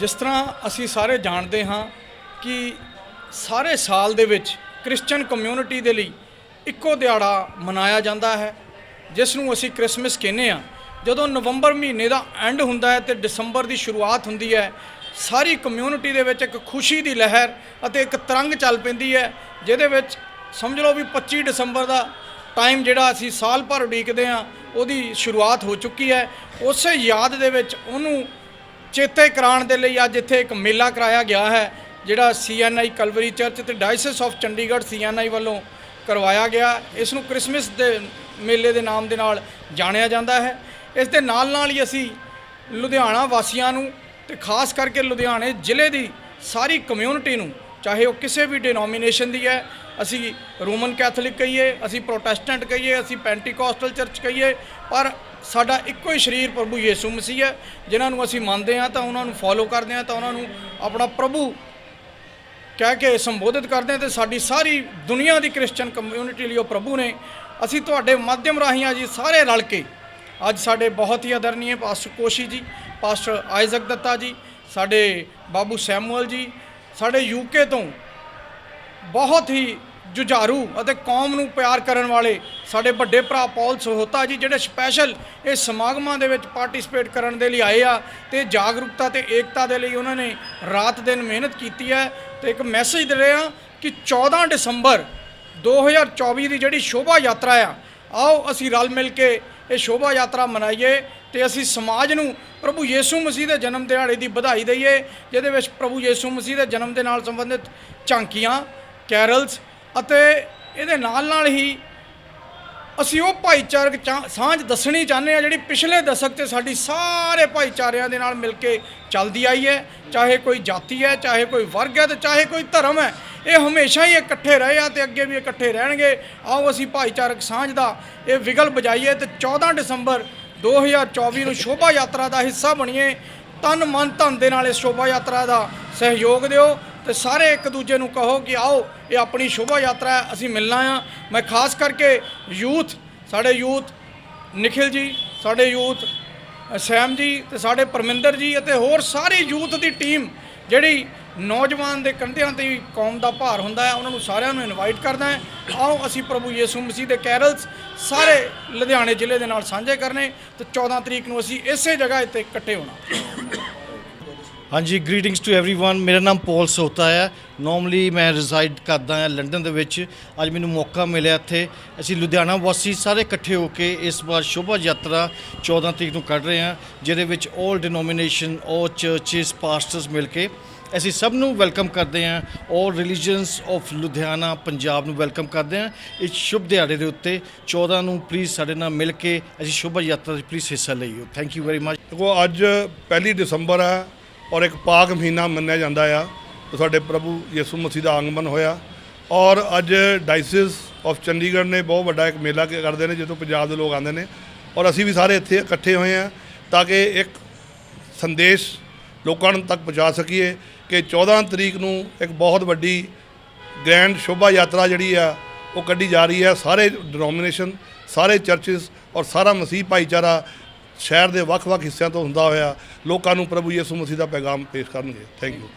ਜਿਸ ਤਰ੍ਹਾਂ ਅਸੀਂ ਸਾਰੇ ਜਾਣਦੇ ਹਾਂ ਕਿ ਸਾਰੇ ਸਾਲ ਦੇ ਵਿੱਚ ਕ੍ਰਿਸਚੀਅਨ ਕਮਿਊਨਿਟੀ ਦੇ ਲਈ ਇੱਕੋ ਦਿਹਾੜਾ ਮਨਾਇਆ ਜਾਂਦਾ ਹੈ, ਜਿਸ ਨੂੰ ਅਸੀਂ ਕ੍ਰਿਸਮਸ ਕਹਿੰਦੇ ਆ ਜਦੋਂ ਨਵੰਬਰ ਮਹੀਨੇ ਦਾ ਐਂਡ ਹੁੰਦਾ ਹੈ ਤੇ ਦਸੰਬਰ ਦੀ ਸ਼ੁਰੂਆਤ ਹੁੰਦੀ ਹੈ, ਸਾਰੀ ਕਮਿਊਨਿਟੀ ਦੇ ਵਿੱਚ ਇੱਕ ਖੁਸ਼ੀ ਦੀ ਲਹਿਰ ਅਤੇ ਇੱਕ ਤਰੰਗ ਚੱਲ ਪੈਂਦੀ ਹੈ, ਜਿਹਦੇ ਵਿੱਚ ਸਮਝ ਲਓ ਵੀ 25 ਦਸੰਬਰ ਦਾ ਟਾਈਮ ਜਿਹੜਾ ਅਸੀਂ ਸਾਲ ਭਰ ਉਡੀਕਦੇ ਆ ਉਹਦੀ ਸ਼ੁਰੂਆਤ ਹੋ ਚੁੱਕੀ ਹੈ। ਉਸੇ ਯਾਦ ਦੇ ਵਿੱਚ ਉਹਨੂੰ ਚੇਤੇ ਕਰਾਉਣ ਦੇ ਲਈ ਅੱਜ ਇੱਥੇ ਇੱਕ ਮੇਲਾ ਕਰਾਇਆ ਗਿਆ ਹੈ, ਜਿਹੜਾ ਸੀਐਨਆਈ ਕਲਵਰੀ ਚਰਚ ਤੇ ਡਾਇਸਿਸ ਆਫ ਚੰਡੀਗੜ੍ਹ ਸੀਐਨਆਈ ਵੱਲੋਂ ਕਰਵਾਇਆ ਗਿਆ। ਇਸ ਨੂੰ ਕ੍ਰਿਸਮਸ ਦੇ ਮੇਲੇ ਦੇ ਨਾਮ ਦੇ ਨਾਲ ਜਾਣਿਆ ਜਾਂਦਾ ਹੈ। ਇਸ ਦੇ ਨਾਲ ਨਾਲ ਹੀ ਅਸੀਂ ਲੁਧਿਆਣਾ ਵਾਸੀਆਂ ਨੂੰ ਤੇ ਖਾਸ ਕਰਕੇ ਲੁਧਿਆਣੇ ਜ਼ਿਲ੍ਹੇ ਦੀ ਸਾਰੀ ਕਮਿਊਨਿਟੀ ਨੂੰ, ਚਾਹੇ ਉਹ ਕਿਸੇ ਵੀ ਡਿਨੋਮੀਨੇਸ਼ਨ ਦੀ ਹੈ, ਅਸੀਂ ਰੋਮਨ ਕੈਥੋਲਿਕ ਕਹੀਏ, ਅਸੀਂ ਪ੍ਰੋਟੈਸਟੈਂਟ ਕਹੀਏ, ਅਸੀਂ ਪੈਂਟੀਕੋਸਟਲ ਚਰਚ ਕਹੀਏ, ਪਰ ਸਾਡਾ ਇੱਕੋ ਹੀ ਸਰੀਰ ਪ੍ਰਭੂ ਯੀਸ਼ੂ ਮਸੀਹ ਹੈ, ਜਿਨ੍ਹਾਂ ਨੂੰ ਅਸੀਂ ਮੰਨਦੇ ਹਾਂ ਤਾਂ ਉਹਨਾਂ ਨੂੰ ਫੋਲੋ ਕਰਦੇ ਹਾਂ, ਤਾਂ ਉਹਨਾਂ ਨੂੰ ਆਪਣਾ ਪ੍ਰਭੂ ਕਹਿ ਕੇ ਸੰਬੋਧਿਤ ਕਰਦੇ ਹਾਂ ਤੇ ਸਾਡੀ ਸਾਰੀ ਦੁਨੀਆ ਦੀ ਕ੍ਰਿਸਚੀਅਨ ਕਮਿਊਨਿਟੀ ਲਈ ਉਹ ਪ੍ਰਭੂ ਨੇ। ਅਸੀਂ ਤੁਹਾਡੇ ਮਾਧਿਅਮ ਰਾਹੀਂ ਆ ਜੀ ਸਾਰੇ ਰਲ ਕੇ ਅੱਜ ਸਾਡੇ ਬਹੁਤ ਹੀ ਆਦਰਨੀय ਪਾਸਟਰ ਕੋਸ਼ੀ ਜੀ, ਪਾਸਟਰ ਆਇਜ਼ਕ ਦੱਤਾ ਜੀ, ਸਾਡੇ ਬਾਬੂ ਸੈਮੂਅਲ ਜੀ, ਸਾਡੇ ਯੂਕੇ ਤੋਂ ਬਹੁਤ ਹੀ ਜੁਝਾਰੂ ਅਤੇ ਕੌਮ ਨੂੰ ਪਿਆਰ ਕਰਨ ਵਾਲੇ ਸਾਡੇ ਵੱਡੇ ਭਰਾ ਪੌਲ ਸਹੋਤਾ ਜੀ, ਜਿਹੜੇ ਸਪੈਸ਼ਲ ਇਹ ਸਮਾਗਮਾਂ ਦੇ ਵਿੱਚ ਪਾਰਟਿਸਿਪੇਟ ਕਰਨ ਦੇ ਲਈ ਆਏ ਆ ਤੇ ਜਾਗਰੂਕਤਾ ਤੇ ਏਕਤਾ ਦੇ ਲਈ ਉਹਨਾਂ ਨੇ ਰਾਤ ਦਿਨ ਮਿਹਨਤ ਕੀਤੀ ਹੈ ਤੇ ਇੱਕ ਮੈਸੇਜ ਦੇ ਰਹੇ ਆ ਕਿ 14 ਦਸੰਬਰ 2024 ਦੀ ਜਿਹੜੀ ਸ਼ੋਭਾ ਯਾਤਰਾ ਆ, ਆਓ ਅਸੀਂ ਰਲ ਮਿਲ ਕੇ ਇਹ ਸ਼ੋਭਾ ਯਾਤਰਾ ਮਨਾਈਏ ਤੇ ਅਸੀਂ ਸਮਾਜ ਨੂੰ ਪ੍ਰਭੂ ਯੀਸ਼ੂ ਮਸੀਹ ਦੇ ਜਨਮ ਦਿਹਾੜੇ ਦੀ ਵਧਾਈ ਦਈਏ, ਜਿਹਦੇ ਵਿੱਚ ਪ੍ਰਭੂ ਯੀਸ਼ੂ ਮਸੀਹ ਦੇ ਜਨਮ ਦੇ ਨਾਲ ਸੰਬੰਧਿਤ ਝਾਂਕੀਆਂ, ਕੈਰਲਸ ਅਤੇ ਇਹਦੇ ਨਾਲ ਨਾਲ ਹੀ ਅਸੀਂ ਉਹ ਭਾਈਚਾਰਕ ਚਾ- ਸਾਂਝ ਦੱਸਣੀ ਚਾਹੁੰਦੇ ਆ ਜਿਹੜੀ ਪਿਛਲੇ ਦਸ਼ਕ 'ਤੇ ਸਾਡੀ ਸਾਰੇ ਭਾਈਚਾਰਿਆਂ ਦੇ ਨਾਲ ਮਿਲ ਕੇ ਚੱਲਦੀ ਆਈ ਹੈ, ਚਾਹੇ ਕੋਈ ਜਾਤੀ ਹੈ, ਚਾਹੇ ਕੋਈ ਵਰਗ ਹੈ ਤੇ ਚਾਹੇ ਕੋਈ ਧਰਮ ਹੈ, ਇਹ ਹਮੇਸ਼ਾ ਹੀ ਇਕੱਠੇ ਰਹੇ ਆ ਤੇ ਅੱਗੇ ਵੀ ਇਕੱਠੇ ਰਹਿਣਗੇ। ਆਓ ਅਸੀਂ ਭਾਈਚਾਰਕ ਸਾਂਝ ਦਾ ਇਹ ਵਿਗਲ ਬਜਾਈਏ ਤੇ 14 ਦਸੰਬਰ 2024 ਨੂੰ ਸ਼ੋਭਾ ਯਾਤਰਾ ਦਾ ਹਿੱਸਾ ਬਣੀਏ। ਤਨ ਮਨ ਧਨ ਦੇ ਨਾਲ ਇਸ ਸ਼ੋਭਾ ਯਾਤਰਾ ਦਾ ਸਹਿਯੋਗ ਦਿਓ। ਤੇ ਸਾਰੇ ਇੱਕ ਦੂਜੇ ਨੂੰ ਕਹੋ ਕਿ ਆਓ, ਇਹ ਆਪਣੀ ਸ਼ੋਭਾ ਯਾਤਰਾ ਹੈ, ਅਸੀਂ ਮਿਲਣਾ ਆ। ਮੈਂ ਖਾਸ ਕਰਕੇ ਯੂਥ, ਸਾਡੇ ਯੂਥ ਨikhil ਜੀ, ਸਾਡੇ ਯੂਥ ਸੈਮ ਜੀ ਤੇ ਸਾਡੇ ਪਰਮਿੰਦਰ ਜੀ ਅਤੇ ਹੋਰ ਸਾਰੇ ਯੂਥ ਦੀ ਟੀਮ ਜਿਹੜੀ ਨੌਜਵਾਨ ਦੇ ਕੰਧਿਆਂ ਤੇ ਕੌਮ ਦਾ ਭਾਰ ਹੁੰਦਾ ਹੈ, ਉਹਨਾਂ ਨੂੰ ਸਾਰਿਆਂ ਨੂੰ ਇਨਵਾਈਟ ਕਰਦਾ ਹੈ। ਆਓ, ਅਸੀਂ ਪ੍ਰਭੂ ਯੀਸ਼ੂ ਮਸੀਹ ਦੇ ਕੈਰਲਸ ਸਾਰੇ ਲੁਧਿਆਣੇ ਜ਼ਿਲ੍ਹੇ ਦੇ ਨਾਲ ਸਾਂਝੇ ਕਰਨੇ ਤੇ 14 ਤਰੀਕ ਨੂੰ ਅਸੀਂ ਇਸੇ ਜਗ੍ਹਾ ਇੱਥੇ ਇਕੱਠੇ ਹੋਣਾ। ਹਾਂਜੀ ਗ੍ਰੀਟਿੰਗਸ ਟੂ एवरीवन ਮੇਰਾ ਨਾਮ ਪੌਲ ਸੋਤਾ ਹੈ। ਨੋਰਮਲੀ ਮੈਂ ਰਿਜ਼ਾਈਡ ਕਰਦਾ ਹਾਂ ਲੰਡਨ ਦੇ ਵਿੱਚ। ਅੱਜ ਮੈਨੂੰ ਮੌਕਾ ਮਿਲਿਆ ਇੱਥੇ। ਅਸੀਂ ਲੁਧਿਆਣਾ ਵਾਸੀ ਸਾਰੇ ਇਕੱਠੇ ਹੋ ਕੇ ਇਸ ਵਾਰ ਸ਼ੋਭਾ ਯਾਤਰਾ 14 ਤਰੀਕ ਨੂੰ ਕੱਢ ਰਹੇ ਹਾਂ, ਜਿਹਦੇ ਵਿੱਚ 올 ਡਿਨੋਮੀਨੇਸ਼ਨ 올 ਚਰਚਸ ਪਾਸਟਰਸ ਮਿਲ ਕੇ ਅਸੀਂ ਸਭ ਨੂੰ ਵੈਲਕਮ ਕਰਦੇ ਹਾਂ। ਔਰ ਰਿਲੀਜੀਅਨਸ ਆਫ ਲੁਧਿਆਣਾ, ਪੰਜਾਬ ਨੂੰ ਵੈਲਕਮ ਕਰਦੇ ਹਾਂ। ਇਸ ਸ਼ੁਭ ਦਿਹਾੜੇ ਦੇ ਉੱਤੇ 14 ਨੂੰ ਪਲੀਜ਼ ਸਾਡੇ ਨਾਲ ਮਿਲ ਕੇ ਅਸੀਂ ਸ਼ੋਭਾ ਯਾਤਰਾ ਵਿੱਚ ਪਲੀਜ਼ ਹਿੱਸਾ ਲਈਓ ਥੈਂਕ ਯੂ ਵੈਰੀ ਮਚ ਦੇਖੋ, ਅੱਜ 1 ਦਸੰਬਰ ਹੈ ਔਰ ਇੱਕ ਪਾਕ ਮਹੀਨਾ ਮੰਨਿਆ ਜਾਂਦਾ ਆ ਸਾਡੇ ਪ੍ਰਭੂ ਯਿਸੂ ਮਸੀਹ ਦਾ ਆਗਮਨ ਹੋਇਆ। ਔਰ ਅੱਜ ਡਾਈਸਿਸ ਆਫ ਚੰਡੀਗੜ੍ਹ ਨੇ ਬਹੁਤ ਵੱਡਾ ਇੱਕ ਮੇਲਾ ਕਰਦੇ ਨੇ, ਜਿੱਥੋਂ ਪੰਜਾਬ ਦੇ ਲੋਕ ਆਉਂਦੇ ਨੇ। ਔਰ ਅਸੀਂ ਵੀ ਸਾਰੇ ਇੱਥੇ ਇਕੱਠੇ ਹੋਏ ਆ ਤਾਂ ਕਿ ਇੱਕ ਸੰਦੇਸ਼ ਲੋਕਾਂ ਨੂੰ ਤੱਕ ਪਹੁੰਚਾ ਸਕੀਏ ਕਿ 14 ਤਰੀਕ ਨੂੰ ਇੱਕ ਬਹੁਤ ਵੱਡੀ ਗ੍ਰੈਂਡ ਸ਼ੋਭਾ ਯਾਤਰਾ ਜਿਹੜੀ ਆ, ਉਹ ਕੱਢੀ ਜਾ ਰਹੀ ਹੈ ਸਾਰੇ ਡਿਨੋਮੀਨੇਸ਼ਨ, ਸਾਰੇ ਚਰਚਸ ਔਰ ਸਾਰਾ ਮਸੀਹ ਭਾਈਚਾਰਾ ਸ਼ਹਿਰ ਦੇ ਵੱਖ-ਵੱਖ ਹਿੱਸਿਆਂ ਤੋਂ ਹੁੰਦਾ ਹੋਇਆ ਲੋਕਾਂ ਨੂੰ ਪ੍ਰਭੂ ਯਿਸੂ ਮਸੀਹ ਦਾ ਪੈਗਾਮ ਪੇਸ਼ ਕਰਨਗੇ। Thank you